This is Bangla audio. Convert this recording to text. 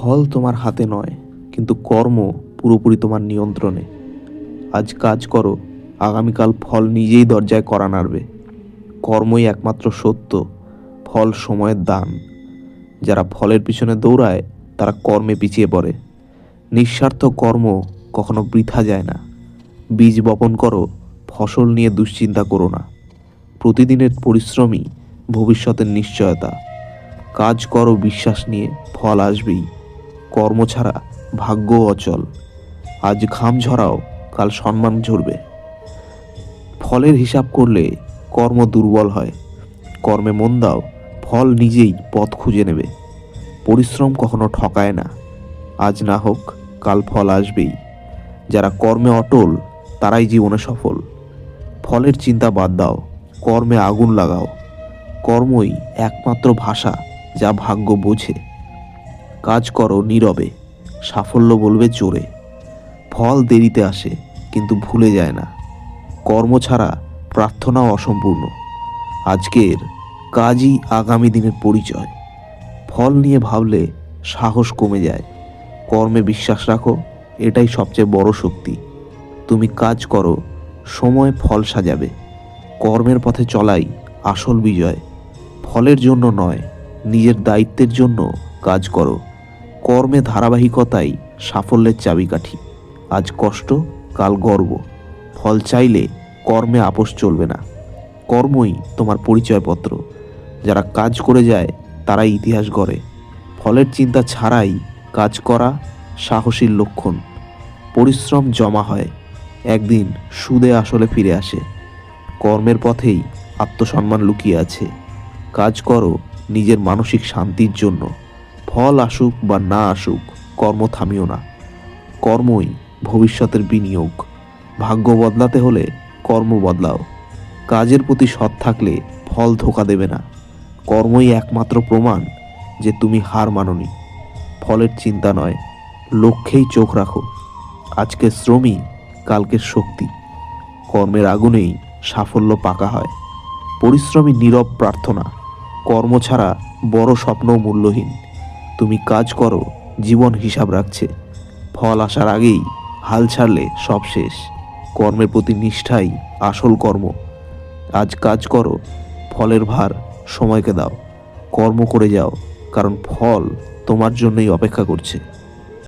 ফল তোমার হাতে নয়, কিন্তু কর্ম পুরোপুরি তোমার নিয়ন্ত্রণে। আজ কাজ করো, আগামীকাল ফল নিজেই দরজায় করা নাড়বে। কর্মই একমাত্র সত্য, ফল সময়ের দান। যারা ফলের পিছনে দৌড়ায়, তারা কর্মে পিছিয়ে পড়ে। নিঃস্বার্থ কর্ম কখনো বৃথা যায় না। বীজ বপন করো, ফসল নিয়ে দুশ্চিন্তা করো না। প্রতিদিনের পরিশ্রমই ভবিষ্যতের নিশ্চয়তা। কাজ করো বিশ্বাস নিয়ে, ফল আসবেই। কর্ম ছাড়া ভাগ্য অচল। আজ ঘাম ঝরাও, কাল সম্মান ঝরবে। ফলের হিসাব করলে কর্ম দুর্বল হয়। কর্মে মন দাও, ফল নিজেই পথ খুঁজে নেবে। পরিশ্রম কখনো ঠকায় না। আজ না হোক, কাল ফল আসবেই। যারা কর্মে অটল, তারাই জীবনে সফল। ফলের চিন্তা বাদ দাও, কর্মে আগুন লাগাও। কর্মই একমাত্র ভাষা যা ভাগ্য বোঝে। কাজ করো নীরবে। সাফল্য বলবে জোরে। ফল দেরিতে আসে, কিন্তু ভুলে যায় না। কর্ম ছাড়া প্রার্থনাও অসম্পূর্ণ। আজকের কাজই আগামী দিনের পরিচয়। ফল নিয়ে ভাবলে সাহস কমে যায়। কর্মে বিশ্বাস রাখো, এটাই সবচেয়ে বড় শক্তি। তুমি কাজ করো, সময় ফল সাজাবে। কর্মের পথে চলাই আসল বিজয়। ফলের জন্য নয়, নিজের দায়িত্বের জন্য কাজ করো। কর্মে ধারাবাহিকতাই সাফল্যের চাবিকাঠি। আজ কষ্ট, কাল গর্ব। ফল চাইলে কর্মে আপোষ চলবে না। কর্মই তোমার পরিচয়পত্র। যারা কাজ করে যায়, তারাই ইতিহাস গড়ে। ফলের চিন্তা ছাড়াই কাজ করা সাহসীর লক্ষণ। পরিশ্রম জমা হয়, একদিন সুদে আসলে ফিরে আসে। কর্মের পথেই আত্মসম্মান লুকিয়ে আছে। কাজ করো নিজের মানসিক শান্তির জন্য। ফল আসুক বা না আসুক, কর্ম থামিও না। কর্মই ভবিষ্যতের বিনিয়োগ। ভাগ্য বদলাতে হলে কর্ম বদলাও। কাজের প্রতি সৎ থাকলে ফল ধোকা দেবে না। কর্মই একমাত্র প্রমাণ যে তুমি হার মাননি। ফলের চিন্তা নয়, লক্ষ্যেই চোখ রাখো। আজকে শ্রমই, কালকের শক্তি। কর্মের আগুনেই সাফল্য পাকা হয়। পরিশ্রমী নীরব প্রার্থনা। কর্ম ছাড়া বড় স্বপ্নও মূল্যহীন। তুমি কাজ করো, জীবন হিসাব রাখছে। ফল আসার আগেই হাল ছাড়লে সব শেষ। কর্মের প্রতি নিষ্ঠাই আসল কর্ম। আজ কাজ করো, ফলের ভার সময়কে দাও। কর্ম করে যাও, কারণ ফল তোমার জন্যই অপেক্ষা করছে।